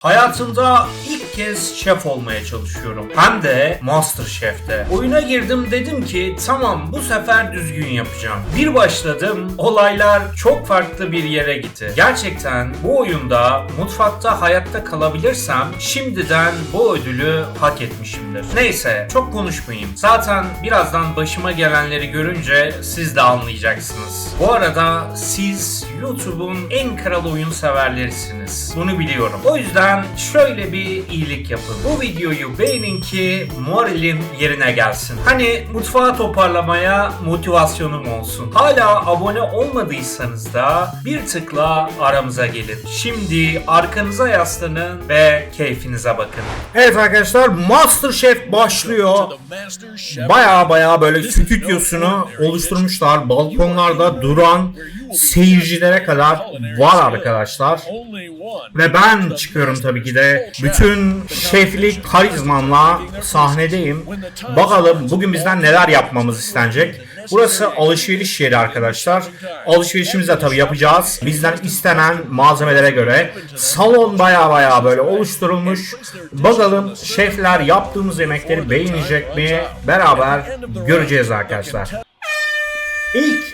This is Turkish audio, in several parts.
Hayatımda ilk kez şef olmaya çalışıyorum. Hem de Master Chef'te. Oyuna girdim dedim ki tamam bu sefer düzgün yapacağım. Bir başladım olaylar çok farklı bir yere gitti. Gerçekten bu oyunda mutfakta hayatta kalabilirsem şimdiden bu ödülü hak etmişimdir. Neyse çok konuşmayayım. Zaten birazdan başıma gelenleri görünce siz de anlayacaksınız. Bu arada siz YouTube'un en kral oyun severlerisiniz. Bunu biliyorum. O yüzden şöyle bir iyilik yapın. Bu videoyu beğenin ki moralim yerine gelsin. Hani mutfağı toparlamaya motivasyonum olsun. Hala abone olmadıysanız da bir tıkla aramıza gelin. Şimdi arkanıza yaslanın ve keyfinize bakın. Evet arkadaşlar Masterchef başlıyor. Baya baya böyle stüdyosunu oluşturmuşlar. Balkonlarda duran seyircilere kadar var arkadaşlar. Ve ben çıkıyorum tabii ki de. Bütün şeflik karizmamla sahnedeyim. Bakalım bugün bizden neler yapmamız istenecek. Burası alışveriş yeri arkadaşlar. Alışverişimizi de tabii yapacağız. Bizden istenen malzemelere göre. Salon baya baya böyle oluşturulmuş. Bakalım şefler yaptığımız yemekleri beğenecek mi? Beraber göreceğiz arkadaşlar. İlk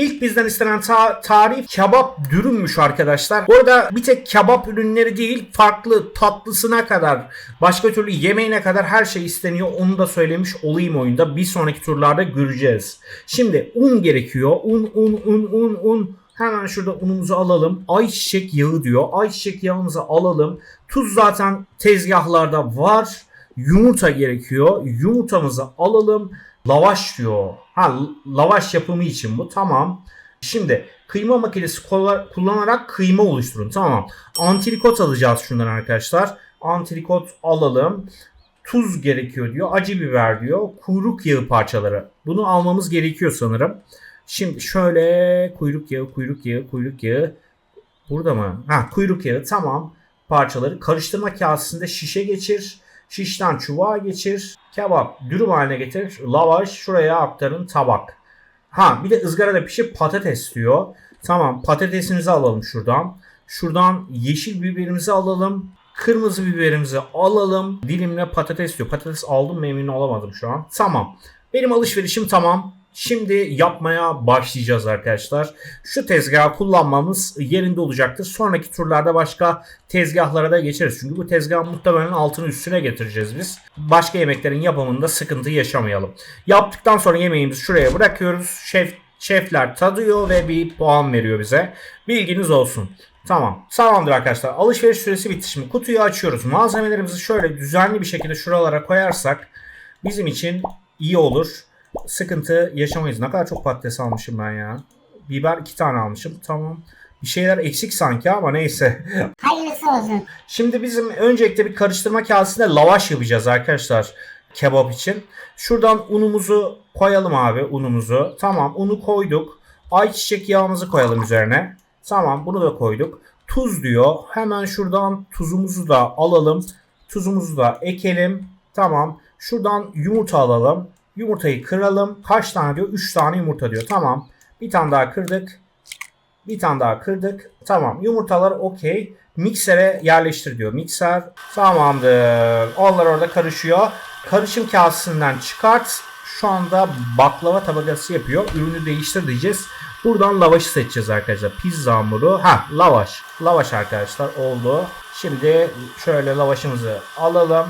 İlk bizden istenen ta- tarif kebap dürümmüş arkadaşlar. Bu arada bir tek kebap ürünleri değil farklı tatlısına kadar başka türlü yemeğine kadar her şey isteniyor. Onu da söylemiş olayım oyunda. Bir sonraki turlarda göreceğiz. Şimdi un gerekiyor. Un un un un un. Hemen şurada unumuzu alalım. Ayçiçek yağı diyor. Ayçiçek yağımızı alalım. Tuz zaten tezgahlarda var. Yumurta gerekiyor. Yumurtamızı alalım. Lavaş diyor. Ha lavaş yapımı için bu. Tamam. Şimdi kıyma makinesi kullanarak kıyma oluşturun. Tamam. Antrikot alacağız şundan arkadaşlar. Antrikot alalım. Tuz gerekiyor diyor. Acı biber diyor. Kuyruk yağı parçaları. Bunu almamız gerekiyor sanırım. Şimdi şöyle kuyruk yağı, kuyruk yağı, kuyruk yağı. Burada mı? Ha kuyruk yağı tamam. Parçaları karıştırma kasesinde şişe geçir. Şişten çubuğa geçir. Kebap dürüm haline getir. Lavaş şuraya aktarın tabak. Ha bir de ızgarada pişip patates diyor. Tamam patatesimizi alalım şuradan. Şuradan yeşil biberimizi alalım. Kırmızı biberimizi alalım. Dilimle patates diyor. Patates aldım mı emin olamadım şu an. Tamam. Benim alışverişim tamam. Şimdi yapmaya başlayacağız arkadaşlar. Şu tezgahı kullanmamız yerinde olacaktır. Sonraki turlarda başka tezgahlara da geçeriz. Çünkü bu tezgahın muhtemelen altını üstüne getireceğiz biz. Başka yemeklerin yapımında sıkıntı yaşamayalım. Yaptıktan sonra yemeğimizi şuraya bırakıyoruz. Şef şefler tadıyor ve bir puan veriyor bize. Bilginiz olsun. Tamam. Tamamdır arkadaşlar. Alışveriş süresi bitti. Şimdi kutuyu açıyoruz. Malzemelerimizi şöyle düzenli bir şekilde şuralara koyarsak bizim için iyi olur. Sıkıntı yaşamayız. Ne kadar çok patates almışım ben ya. Biber iki tane almışım. Tamam. Bir şeyler eksik sanki ama neyse. Hayırlısı olsun. Şimdi bizim öncelikle bir karıştırma kasesinde lavaş yapacağız arkadaşlar kebap için. Şuradan unumuzu koyalım abi unumuzu. Tamam unu koyduk. Ayçiçek yağımızı koyalım üzerine. Tamam bunu da koyduk. Tuz diyor. Hemen şuradan tuzumuzu da alalım. Tuzumuzu da ekelim. Tamam. Şuradan yumurta alalım. Yumurtayı kıralım. Kaç tane diyor? 3 tane yumurta diyor. Tamam. Bir tane daha kırdık. Bir tane daha kırdık. Tamam. Yumurtalar okey. Miksere yerleştir diyor. Mikser tamamdır. Onlar orada karışıyor. Karışım kasesinden çıkart. Şu anda baklava tabakası yapıyor. Ürünü değiştir diyeceğiz. Buradan lavaşı seçeceğiz arkadaşlar. Pizza hamuru. Ha lavaş. Lavaş arkadaşlar oldu. Şimdi şöyle lavaşımızı alalım.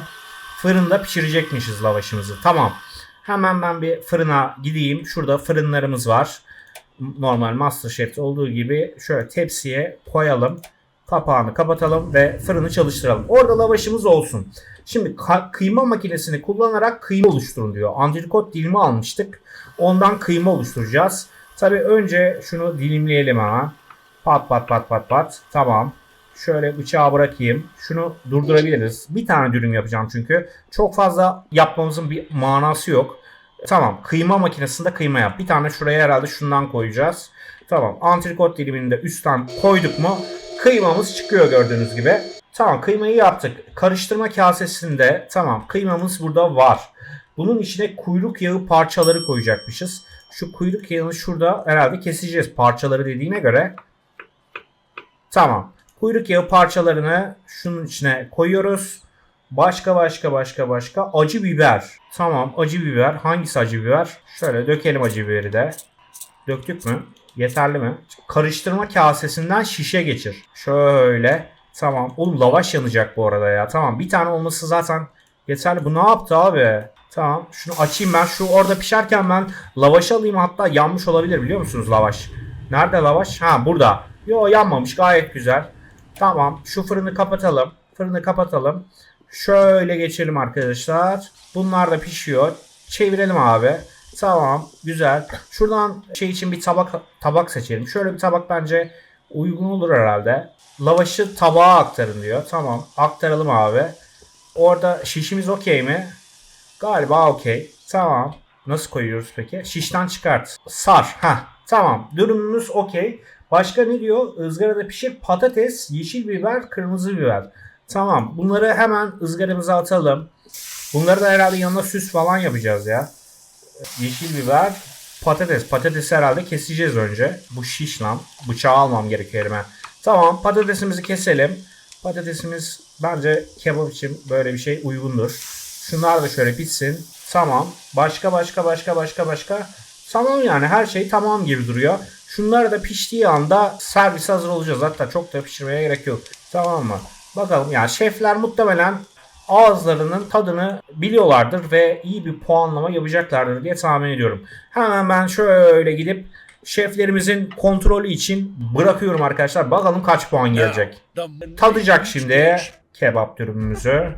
Fırında pişirecekmişiz lavaşımızı. Tamam. Hemen ben bir fırına gideyim. Şurada fırınlarımız var. Normal Masterchef'te olduğu gibi şöyle tepsiye koyalım. Kapağını kapatalım ve fırını çalıştıralım. Orada lavaşımız olsun. Şimdi kıyma makinesini kullanarak kıyma oluşturun diyor. Antrikot dilimi almıştık. Ondan kıyma oluşturacağız. Tabi önce şunu dilimleyelim hemen. Pat pat pat pat pat. Tamam. Şöyle bıçağı bırakayım. Şunu durdurabiliriz. Bir tane dürüm yapacağım çünkü. Çok fazla yapmamızın bir manası yok. Tamam. Kıyma makinesinde kıyma yap. Bir tane şuraya herhalde şundan koyacağız. Tamam. Antrikot dilimini de üstten koyduk mu kıymamız çıkıyor gördüğünüz gibi. Tamam kıymayı yaptık. Karıştırma kasesinde tamam kıymamız burada var. Bunun içine kuyruk yağı parçaları koyacakmışız. Şu kuyruk yağını şurada herhalde keseceğiz parçaları dediğine göre. Tamam. Kuyruk yağı parçalarını şunun içine koyuyoruz. Başka başka başka başka acı biber. Tamam acı biber. Hangisi acı biber? Şöyle dökelim acı biberi de. Döktük mü? Yeterli mi? Karıştırma kasesinden şişe geçir. Şöyle. Tamam. Oğlum lavaş yanacak bu arada ya. Tamam. Bir tane olması zaten yeterli. Bu ne yaptı abi? Tamam. Şunu açayım ben. Şu orada pişerken ben lavaş alayım. Hatta yanmış olabilir biliyor musunuz lavaş? Nerede lavaş? Ha burada. Yo yanmamış. Gayet güzel. Tamam. Şu fırını kapatalım. Fırını kapatalım. Şöyle geçelim arkadaşlar. Bunlar da pişiyor. Çevirelim abi. Tamam. Güzel. Şuradan şey için bir tabak tabak seçelim. Şöyle bir tabak bence uygun olur herhalde. Lavaşı tabağa aktarın diyor. Tamam. Aktaralım abi. Orada şişimiz okey mi? Galiba okey. Tamam. Nasıl koyuyoruz peki? Şişten çıkart. Sar. Ha. Tamam. Durumumuz okey. Başka ne diyor? Izgarada pişir patates, yeşil biber, kırmızı biber. Tamam. Bunları hemen ızgaramıza atalım. Bunları da herhalde yanına süs falan yapacağız ya. Yeşil biber, patates. Patates herhalde keseceğiz önce. Bu şiş lan. Bıçağı almam gerekiyor elime. Tamam patatesimizi keselim. Patatesimiz bence kebap için böyle bir şey uygundur. Şunlar da şöyle bitsin. Tamam. Başka başka başka başka başka. Tamam yani her şey tamam gibi duruyor. Şunlar da piştiği anda servis hazır olacağız. Hatta çok da pişirmeye gerek yok. Tamam mı? Bakalım yani şefler muhtemelen ağızlarının tadını biliyorlardır ve iyi bir puanlama yapacaklardır diye tahmin ediyorum. Hemen ben şöyle gidip şeflerimizin kontrolü için bırakıyorum arkadaşlar. Bakalım kaç puan gelecek. Tadacak şimdi kebap dürümümüzü.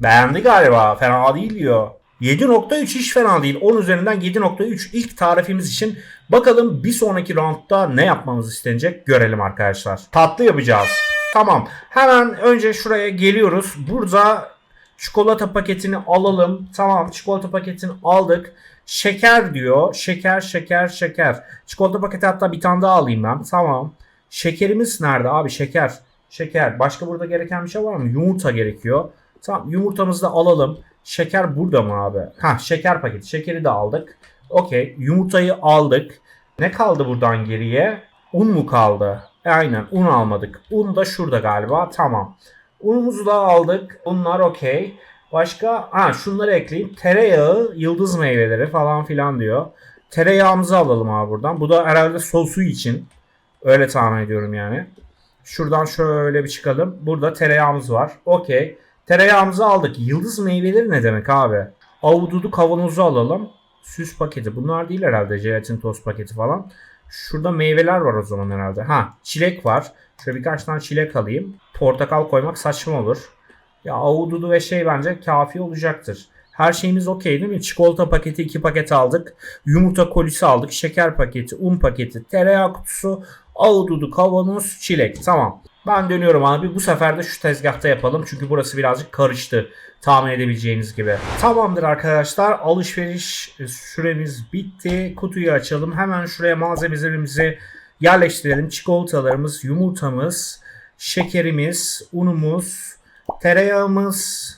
Beğendi galiba. Fena değil diyor. 7.3 hiç fena değil. 10 üzerinden 7.3 ilk tarifimiz için. Bakalım bir sonraki roundda ne yapmamız istenecek görelim arkadaşlar. Tatlı yapacağız. Tamam. Hemen önce şuraya geliyoruz. Burada çikolata paketini alalım. Tamam çikolata paketini aldık. Şeker diyor. Şeker şeker şeker. Çikolata paketi hatta bir tane daha alayım ben. Tamam. Şekerimiz nerede abi? Şeker. Şeker. Başka burada gereken bir şey var mı? Yumurta gerekiyor. Tamam yumurtamızı da alalım. Şeker burada mı abi? Ha şeker paketi. Şekeri de aldık. Okey. Yumurtayı aldık. Ne kaldı buradan geriye? Un mu kaldı? Aynen un almadık. Un da şurada galiba. Tamam. Unumuzu da aldık. Bunlar okey. Başka ha şunları ekleyeyim. Tereyağı, yıldız meyveleri falan filan diyor. Tereyağımızı alalım abi buradan. Bu da herhalde sosu için. Öyle tahmin ediyorum yani. Şuradan şöyle bir çıkalım. Burada tereyağımız var. Okey. Tereyağımızı aldık. Yıldız meyveleri ne demek abi? Avududu kavanozu alalım. Süs paketi. Bunlar değil herhalde. Jelatin toz paketi falan. Şurada meyveler var o zaman herhalde. Ha çilek var. Şöyle birkaç tane çilek alayım. Portakal koymak saçma olur. Ya avududu ve şey bence kafi olacaktır. Her şeyimiz okey değil mi? Çikolata paketi 2 paket aldık. Yumurta kolisi aldık. Şeker paketi, un paketi, tereyağı kutusu, avududu, kavanoz, çilek. Tamam. Ben dönüyorum abi. Bu sefer de şu tezgahta yapalım. Çünkü burası birazcık karıştı. Tahmin edebileceğiniz gibi. Tamamdır arkadaşlar. Alışveriş süremiz bitti. Kutuyu açalım. Hemen şuraya malzemelerimizi yerleştirelim. Çikolatalarımız, yumurtamız, şekerimiz, unumuz, tereyağımız.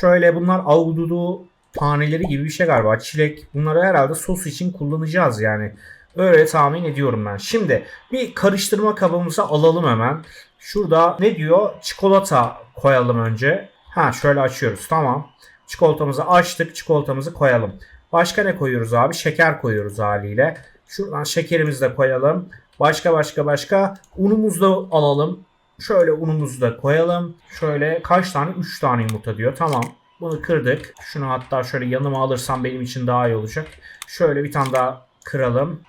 Şöyle bunlar avududu taneleri gibi bir şey galiba. Çilek. Bunları herhalde sos için kullanacağız yani. Öyle tahmin ediyorum ben. Şimdi bir karıştırma kabımıza alalım hemen. Şurada ne diyor? Çikolata koyalım önce. Ha şöyle açıyoruz. Tamam. Çikolatamızı açtık. Çikolatamızı koyalım. Başka ne koyuyoruz abi? Şeker koyuyoruz haliyle. Şuradan şekerimizi de koyalım. Başka başka başka. Unumuzu da alalım. Şöyle unumuzu da koyalım. Şöyle kaç tane? 3 tane yumurta diyor. Tamam. Bunu kırdık. Şunu hatta şöyle yanıma alırsam benim için daha iyi olacak. Şöyle bir tane daha kıralım.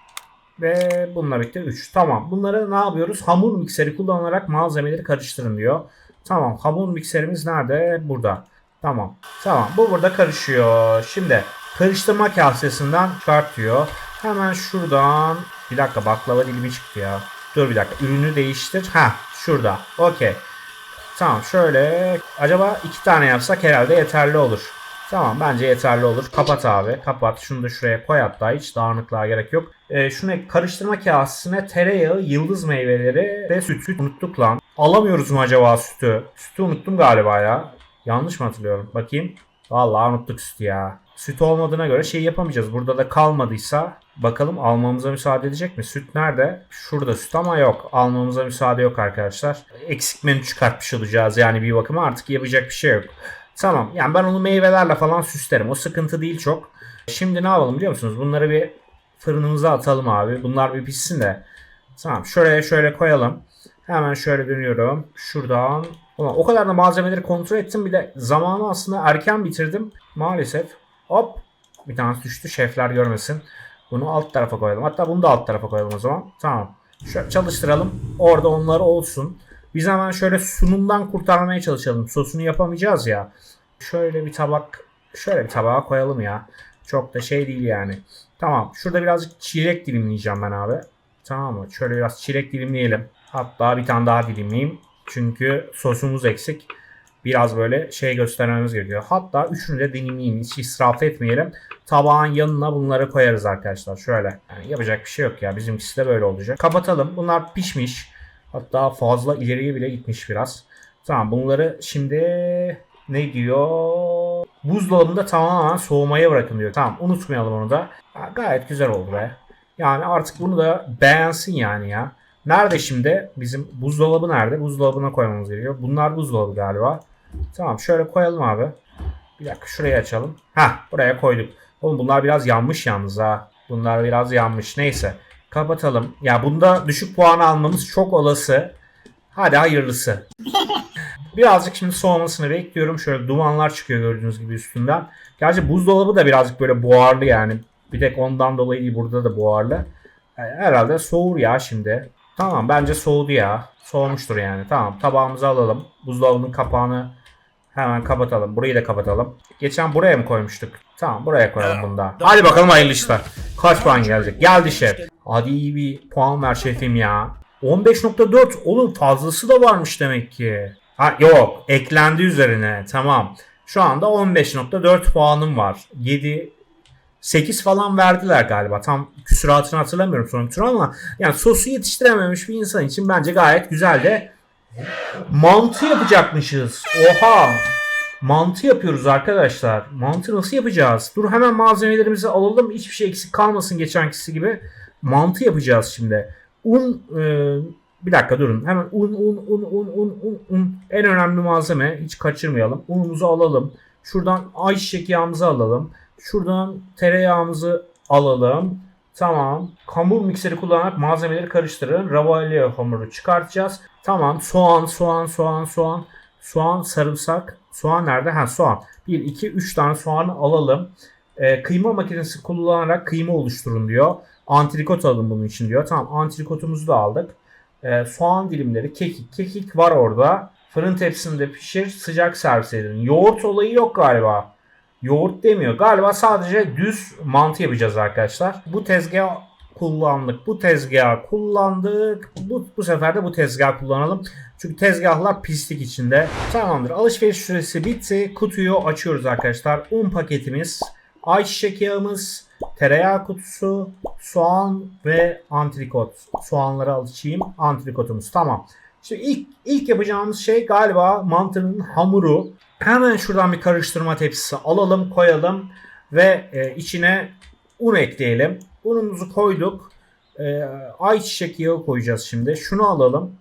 Ve bununla birlikte 3. Tamam. Bunları ne yapıyoruz? Hamur mikseri kullanarak malzemeleri karıştırın diyor. Tamam. Hamur mikserimiz nerede? Burada. Tamam. Tamam. Bu burada karışıyor. Şimdi karıştırma kasesinden çıkart diyor. Hemen şuradan bir dakika baklava dilimi çıktı ya. Dur bir dakika. Ürünü değiştir. Ha şurada. Okey. Tamam şöyle. Acaba iki tane yapsak herhalde yeterli olur. Tamam bence yeterli olur. Kapat abi. Kapat. Şunu da şuraya koy hatta. Hiç dağınıklığa gerek yok. Ee, şunu karıştırma kasesine tereyağı, yıldız meyveleri ve süt. Süt unuttuk lan. Alamıyoruz mu acaba sütü? Sütü unuttum galiba ya. Yanlış mı hatırlıyorum? Bakayım. Vallahi unuttuk sütü ya. Süt olmadığına göre şey yapamayacağız. Burada da kalmadıysa bakalım almamıza müsaade edecek mi? Süt nerede? Şurada süt ama yok. Almamıza müsaade yok arkadaşlar. Eksik menü çıkartmış olacağız yani bir bakıma artık yapacak bir şey yok. Tamam yani ben onu meyvelerle falan süslerim. O sıkıntı değil çok. Şimdi ne yapalım biliyor musunuz? Bunları bir fırınımıza atalım abi. Bunlar bir pişsin de. Tamam şuraya şöyle koyalım. Hemen şöyle dönüyorum. Şuradan. Ulan o kadar da malzemeleri kontrol ettim. Bir de zamanı aslında erken bitirdim. Maalesef. Hop. Bir tanesi düştü. Şefler görmesin. Bunu alt tarafa koyalım. Hatta bunu da alt tarafa koyalım o zaman. Tamam. Şöyle çalıştıralım. Orada onlar olsun. Biz hemen şöyle sunumdan kurtarmaya çalışalım. Sosunu yapamayacağız ya. Şöyle bir tabak şöyle bir tabağa koyalım ya. Çok da şey değil yani. Tamam. Şurada birazcık çilek dilimleyeceğim ben abi. Tamam mı? Şöyle biraz çilek dilimleyelim. Hatta bir tane daha dilimleyeyim. Çünkü sosumuz eksik. Biraz böyle şey göstermemiz gerekiyor. Hatta üçünü de dilimleyeyim. Hiç israf etmeyelim. Tabağın yanına bunları koyarız arkadaşlar. Şöyle. Yani yapacak bir şey yok ya. Bizimkisi de böyle olacak. Kapatalım. Bunlar pişmiş. Hatta fazla ileriye bile gitmiş biraz. Tamam bunları şimdi ne diyor? Buzdolabında tamamen soğumaya bırakın diyor. Tamam unutmayalım onu da. Ha, gayet güzel oldu be. Yani artık bunu da beğensin yani ya. Nerede şimdi? Bizim buzdolabı nerede? Buzdolabına koymamız gerekiyor. Bunlar buzdolabı galiba. Tamam şöyle koyalım abi. Bir dakika şurayı açalım. Ha buraya koyduk. Oğlum bunlar biraz yanmış yalnız ha. Bunlar biraz yanmış. Neyse. Kapatalım. Ya bunda düşük puan almamız çok olası. Hadi hayırlısı. Birazcık şimdi soğumasını bekliyorum. Şöyle dumanlar çıkıyor gördüğünüz gibi üstünden. Gerçi buzdolabı da birazcık böyle buharlı yani. Bir tek ondan dolayı burada da buharlı. Yani herhalde soğur ya şimdi. Tamam bence soğudu ya. Soğumuştur yani. Tamam tabağımızı alalım. Buzdolabının kapağını hemen kapatalım. Burayı da kapatalım. Geçen buraya mı koymuştuk? Tamam buraya koyalım bunu da. Hadi bakalım hayırlı işler. Kaç puan gelecek? Geldi şef. Hadi iyi bir puan ver şefim ya. 15.4 oğlum fazlası da varmış demek ki. Ha yok eklendi üzerine tamam. Şu anda 15.4 puanım var. 7 8 falan verdiler galiba. Tam küsuratını hatırlamıyorum son tur ama yani sosu yetiştirememiş bir insan için bence gayet güzel de mantı yapacakmışız. Oha! Mantı yapıyoruz arkadaşlar. Mantı nasıl yapacağız? Dur hemen malzemelerimizi alalım. Hiçbir şey eksik kalmasın geçenkisi gibi. Mantı yapacağız şimdi. Un e, bir dakika durun. Hemen un un un un un un un en önemli malzeme hiç kaçırmayalım. Unumuzu alalım. Şuradan ayçiçek yağımızı alalım. Şuradan tereyağımızı alalım. Tamam. Hamur mikseri kullanarak malzemeleri karıştırın. Ravioli hamuru çıkartacağız. Tamam. Soğan, soğan, soğan, soğan. Soğan, sarımsak. Soğan nerede? Ha soğan. 1, 2, 3 tane soğanı alalım. Ee, kıyma makinesi kullanarak kıyma oluşturun diyor. Antrikot alın bunun için diyor. Tamam antrikotumuzu da aldık. Ee, soğan dilimleri, kekik. Kekik var orada. Fırın tepsisinde pişir, sıcak servis edin. Yoğurt olayı yok galiba. Yoğurt demiyor. Galiba sadece düz mantı yapacağız arkadaşlar. Bu tezgah kullandık. Bu tezgahı kullandık. Bu, bu sefer de bu tezgah kullanalım. Çünkü tezgahlar pislik içinde. Tamamdır. Alışveriş süresi bitti. Kutuyu açıyoruz arkadaşlar. Un paketimiz, ayçiçek yağımız, tereyağı kutusu, soğan ve antrikot. Soğanları açayım. Antrikotumuz. Tamam. Şimdi ilk, ilk yapacağımız şey galiba mantının hamuru. Hemen şuradan bir karıştırma tepsisi alalım, koyalım ve e, içine un ekleyelim. Unumuzu koyduk. E, ayçiçek yağı koyacağız şimdi. Şunu alalım.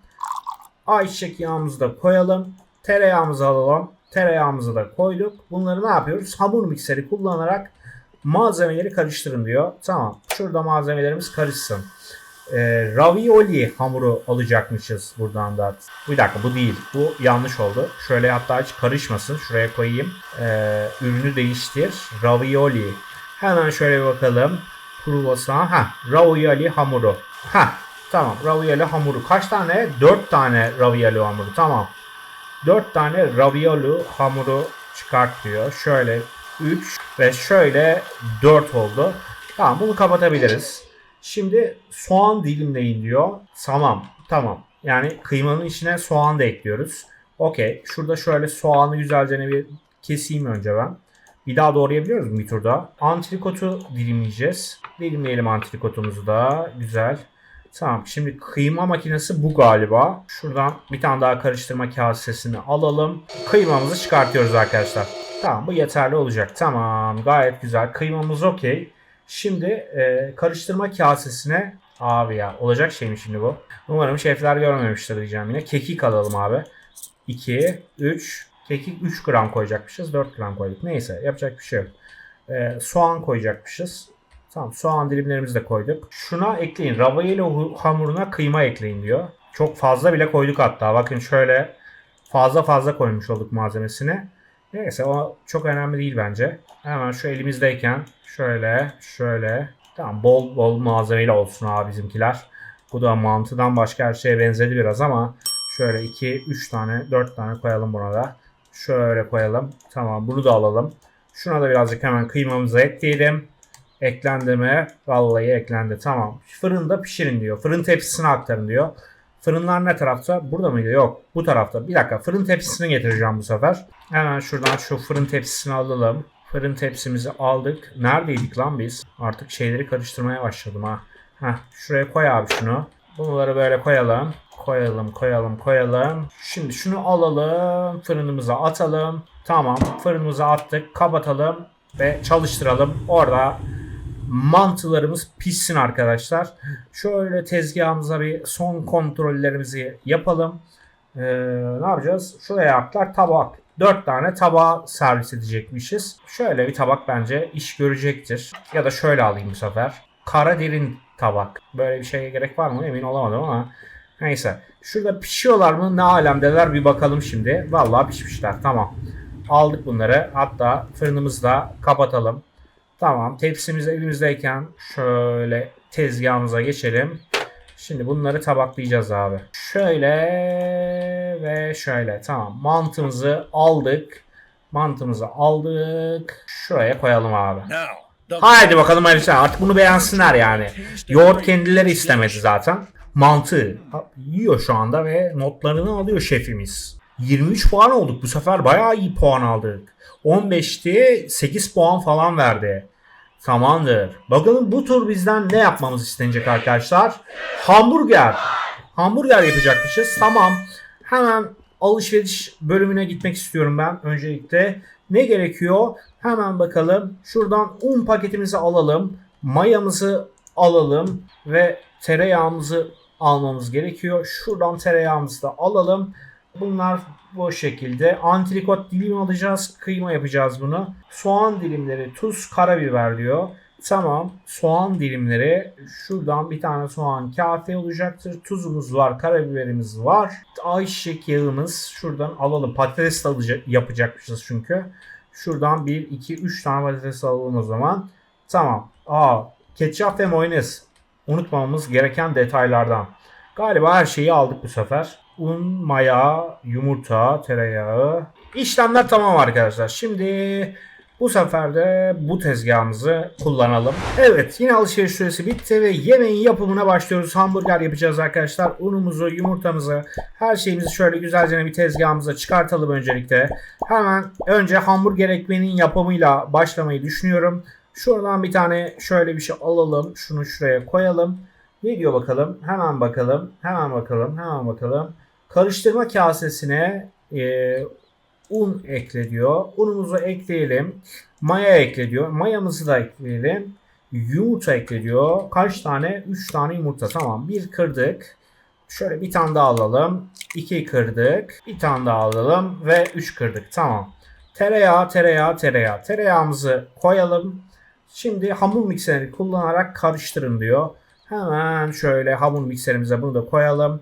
Ayçiçek yağımızı da koyalım. Tereyağımızı alalım. Tereyağımızı da koyduk. Bunları ne yapıyoruz? Hamur mikseri kullanarak malzemeleri karıştırın diyor. Tamam. Şurada malzemelerimiz karışsın. Ee, ravioli hamuru alacakmışız buradan da. Bir dakika bu değil. Bu yanlış oldu. Şöyle hatta hiç karışmasın. Şuraya koyayım. Ee, ürünü değiştir. Ravioli. Hemen şöyle bir bakalım. Kruvasan. Ha, ravioli hamuru. Ha, tamam. Ravioli hamuru. Kaç tane? 4 tane ravioli hamuru. Tamam. 4 tane ravioli hamuru çıkart diyor. Şöyle 3 ve şöyle 4 oldu. Tamam bunu kapatabiliriz. Şimdi soğan dilimleyin diyor. Tamam. Tamam. Yani kıymanın içine soğan da ekliyoruz. Okey. Şurada şöyle soğanı güzelce bir keseyim önce ben. Bir daha doğrayabiliyoruz mu bir turda? Antrikotu dilimleyeceğiz. Dilimleyelim antrikotumuzu da. Güzel. Tamam. Şimdi kıyma makinesi bu galiba. Şuradan bir tane daha karıştırma kasesini alalım. Kıymamızı çıkartıyoruz arkadaşlar. Tamam bu yeterli olacak. Tamam gayet güzel. Kıymamız okey. Şimdi e, karıştırma kasesine abi ya olacak şey mi şimdi bu? Umarım şefler görmemiştir diyeceğim yine. Kekik alalım abi. 2, 3, kekik 3 gram koyacakmışız. 4 gram koyduk. Neyse yapacak bir şey yok. E, soğan koyacakmışız. Tamam soğan dilimlerimizi de koyduk. Şuna ekleyin. Ravioli hamuruna kıyma ekleyin diyor. Çok fazla bile koyduk hatta. Bakın şöyle fazla fazla koymuş olduk malzemesini. Neyse o çok önemli değil bence. Hemen şu elimizdeyken şöyle şöyle tamam bol bol malzemeyle olsun abi bizimkiler. Bu da mantıdan başka her şeye benzedi biraz ama şöyle 2 3 tane 4 tane koyalım buna da. Şöyle koyalım. Tamam bunu da alalım. Şuna da birazcık hemen kıymamızı ekleyelim. Eklendi mi? Vallahi eklendi. Tamam. Fırında pişirin diyor. Fırın tepsisine aktarın diyor. Fırınlar ne tarafta? Burada mıydı? Yok. Bu tarafta. Bir dakika. Fırın tepsisini getireceğim bu sefer. Hemen şuradan şu fırın tepsisini alalım. Fırın tepsimizi aldık. Neredeydik lan biz? Artık şeyleri karıştırmaya başladım ha. Heh, şuraya koy abi şunu. Bunları böyle koyalım. Koyalım, koyalım, koyalım. Şimdi şunu alalım. Fırınımıza atalım. Tamam. Fırınımıza attık. Kapatalım ve çalıştıralım. Orada mantılarımız pişsin arkadaşlar. Şöyle tezgahımıza bir son kontrollerimizi yapalım. Ee, ne yapacağız? Şuraya aktar tabak. 4 tane tabağa servis edecekmişiz. Şöyle bir tabak bence iş görecektir. Ya da şöyle alayım bu sefer. Kara derin tabak. Böyle bir şeye gerek var mı emin olamadım ama. Neyse. Şurada pişiyorlar mı? Ne alemdeler bir bakalım şimdi. Vallahi pişmişler. Tamam. Aldık bunları. Hatta fırınımızda kapatalım. Tamam. Tepsimiz elimizdeyken şöyle tezgahımıza geçelim. Şimdi bunları tabaklayacağız abi. Şöyle ve şöyle. Tamam. Mantımızı aldık. Mantımızı aldık. Şuraya koyalım abi. Haydi bakalım Alişan. Artık bunu beğensinler yani. Yoğurt kendileri istemedi zaten. Mantı yiyor şu anda ve notlarını alıyor şefimiz. 23 puan olduk bu sefer. Bayağı iyi puan aldık. 15'ti 8 puan falan verdi. Tamamdır. Bakalım bu tur bizden ne yapmamız istenecek arkadaşlar? Hamburger. Hamburger yapacakmışız. Tamam. Hemen alışveriş bölümüne gitmek istiyorum ben öncelikle. Ne gerekiyor? Hemen bakalım. Şuradan un paketimizi alalım. Mayamızı alalım ve tereyağımızı almamız gerekiyor. Şuradan tereyağımızı da alalım. Bunlar bu şekilde. Antrikot dilim alacağız. Kıyma yapacağız bunu. Soğan dilimleri, tuz, karabiber diyor. Tamam. Soğan dilimleri. Şuradan bir tane soğan kafi olacaktır. Tuzumuz var. Karabiberimiz var. Ayçiçek yağımız. Şuradan alalım. Patates alacak, yapacakmışız çünkü. Şuradan 1, 2, 3 tane patates alalım o zaman. Tamam. Aa, ketçap ve mayonez. Unutmamamız gereken detaylardan. Galiba her şeyi aldık bu sefer. Un, maya, yumurta, tereyağı. İşlemler tamam arkadaşlar. Şimdi bu sefer de bu tezgahımızı kullanalım. Evet yine alışveriş süresi bitti ve yemeğin yapımına başlıyoruz. Hamburger yapacağız arkadaşlar. Unumuzu, yumurtamızı, her şeyimizi şöyle güzelce bir tezgahımıza çıkartalım öncelikle. Hemen önce hamburger ekmeğinin yapımıyla başlamayı düşünüyorum. Şuradan bir tane şöyle bir şey alalım. Şunu şuraya koyalım. Ne diyor bakalım? Hemen bakalım. Hemen bakalım. Hemen bakalım. Karıştırma kasesine e, un ekle diyor. Unumuzu ekleyelim. Maya ekle diyor. Mayamızı da ekleyelim. Yumurta ekle diyor. Kaç tane? 3 tane yumurta. Tamam. Bir kırdık. Şöyle bir tane daha alalım. 2 kırdık. Bir tane daha alalım. Ve 3 kırdık. Tamam. Tereyağı, tereyağı, tereyağı. Tereyağımızı koyalım. Şimdi hamur mikserini kullanarak karıştırın diyor. Hemen şöyle hamur mikserimize bunu da koyalım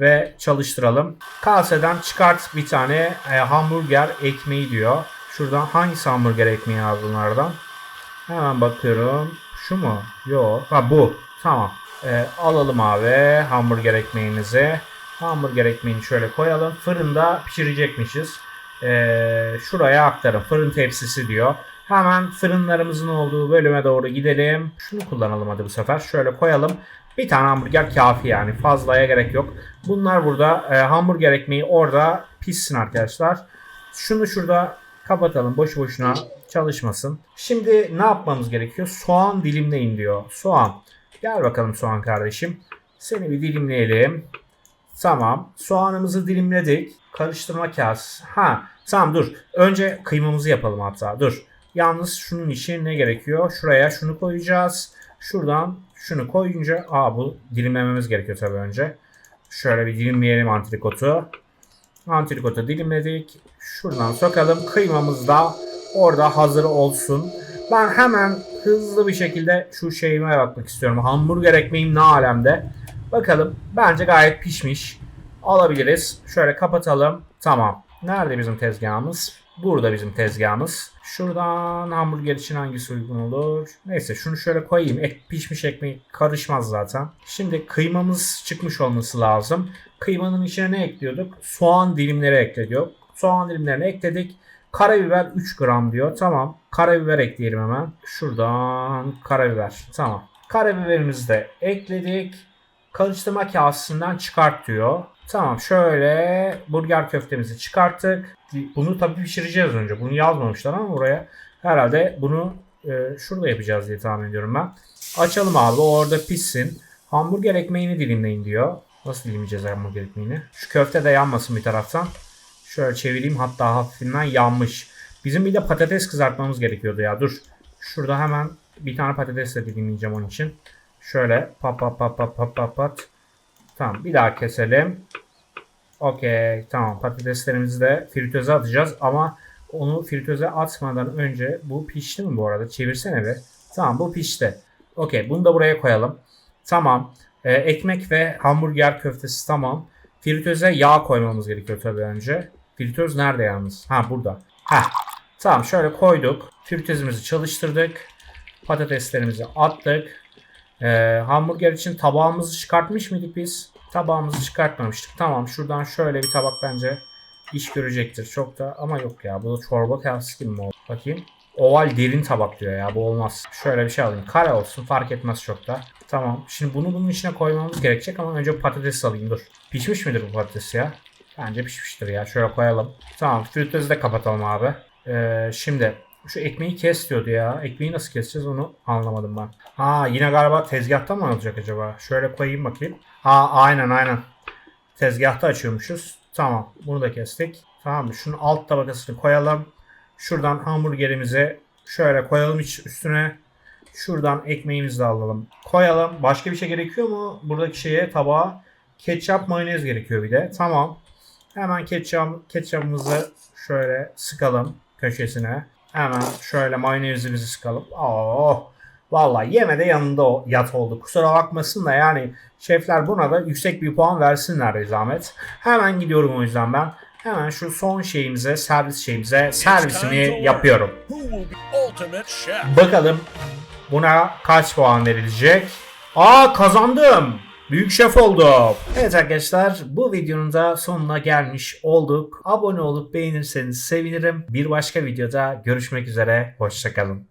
ve çalıştıralım. Kaseden çıkart bir tane e, hamburger ekmeği diyor. Şuradan hangisi hamburger ekmeği abi bunlardan? Hemen bakıyorum. Şu mu? Yok. Ha bu. Tamam. E, alalım abi hamburger ekmeğimizi. Hamburger ekmeğini şöyle koyalım. Fırında pişirecekmişiz. E, şuraya aktarın. Fırın tepsisi diyor. Hemen fırınlarımızın olduğu bölüme doğru gidelim. Şunu kullanalım hadi bu sefer. Şöyle koyalım. Bir tane hamburger kafi yani. Fazlaya gerek yok. Bunlar burada. E, hamburger ekmeği orada pişsin arkadaşlar. Şunu şurada kapatalım. Boşu boşuna çalışmasın. Şimdi ne yapmamız gerekiyor? Soğan dilimleyin diyor. Soğan. Gel bakalım soğan kardeşim. Seni bir dilimleyelim. Tamam. Soğanımızı dilimledik. Karıştırma kas. Ha. Tamam dur. Önce kıymamızı yapalım hatta. Dur. Yalnız şunun için ne gerekiyor? Şuraya şunu koyacağız. Şuradan şunu koyunca aa bu dilimlememiz gerekiyor tabii önce. Şöyle bir dilimleyelim antrikotu. Antrikotu dilimledik. Şuradan sokalım. Kıymamız da orada hazır olsun. Ben hemen hızlı bir şekilde şu şeyime bakmak istiyorum. Hamburger ekmeğim ne alemde. Bakalım. Bence gayet pişmiş. Alabiliriz. Şöyle kapatalım. Tamam. Nerede bizim tezgahımız? Burada bizim tezgahımız. Şuradan hamburger için hangisi uygun olur? Neyse şunu şöyle koyayım. Ek, pişmiş ekmek karışmaz zaten. Şimdi kıymamız çıkmış olması lazım. Kıymanın içine ne ekliyorduk? Soğan dilimleri ekledik. Soğan dilimlerini ekledik. Karabiber 3 gram diyor. Tamam. Karabiber ekleyelim hemen. Şuradan karabiber. Tamam. Karabiberimizi de ekledik. Karıştırma kasesinden çıkart diyor. Tamam şöyle burger köftemizi çıkarttık. Bunu tabii pişireceğiz önce. Bunu yazmamışlar ama buraya herhalde bunu e, şurada yapacağız diye tahmin ediyorum ben. Açalım abi orada pişsin. Hamburger ekmeğini dilimleyin diyor. Nasıl dilimleyeceğiz hamburger ekmeğini? Şu köfte de yanmasın bir taraftan. Şöyle çevireyim hatta hafifinden yanmış. Bizim bir de patates kızartmamız gerekiyordu ya dur. Şurada hemen bir tane patates de dilimleyeceğim onun için. Şöyle pat pat pat pat pat pat pat. Tamam bir daha keselim. Okey tamam patateslerimizi de fritöze atacağız ama onu fritöze atmadan önce bu pişti mi bu arada? Çevirsene bir. Tamam bu pişti. Okey bunu da buraya koyalım. Tamam. Ee, ekmek ve hamburger köftesi tamam. Fritöze yağ koymamız gerekiyor tabii önce. Fritöz nerede yalnız? Ha burada. Ha. Tamam şöyle koyduk. Fritözümüzü çalıştırdık. Patateslerimizi attık. Ee, hamburger için tabağımızı çıkartmış mıydık biz? Tabağımızı çıkartmamıştık. Tamam şuradan şöyle bir tabak bence iş görecektir. Çok da ama yok ya. Bu da çorba kasesi gibi mi oldu? Bakayım. Oval derin tabak diyor ya. Bu olmaz. Şöyle bir şey alayım. Kare olsun. Fark etmez çok da. Tamam. Şimdi bunu bunun içine koymamız gerekecek ama önce patates alayım. Dur. Pişmiş midir bu patates ya? Bence pişmiştir ya. Şöyle koyalım. Tamam. Fritözü de kapatalım abi. Ee, şimdi şu ekmeği kes diyordu ya. Ekmeği nasıl keseceğiz onu anlamadım ben. Ha yine galiba tezgahta mı olacak acaba? Şöyle koyayım bakayım. Ha aynen aynen. Tezgahta açıyormuşuz. Tamam bunu da kestik. Tamam şunun alt tabakasını koyalım. Şuradan hamburgerimizi şöyle koyalım iç üstüne. Şuradan ekmeğimizi de alalım. Koyalım. Başka bir şey gerekiyor mu? Buradaki şeye tabağa ketçap mayonez gerekiyor bir de. Tamam. Hemen ketçap, ketçapımızı şöyle sıkalım köşesine. Hemen şöyle mayonezimizi sıkalım. Oh, vallahi yeme de yanında o- yat oldu. Kusura bakmasın da yani şefler buna da yüksek bir puan versinler zahmet. Hemen gidiyorum o yüzden ben. Hemen şu son şeyimize, servis şeyimize servisimi yapıyorum. Bakalım buna kaç puan verilecek? Aa kazandım. Büyük şef oldum. Evet arkadaşlar bu videonun da sonuna gelmiş olduk. Abone olup beğenirseniz sevinirim. Bir başka videoda görüşmek üzere. Hoşçakalın.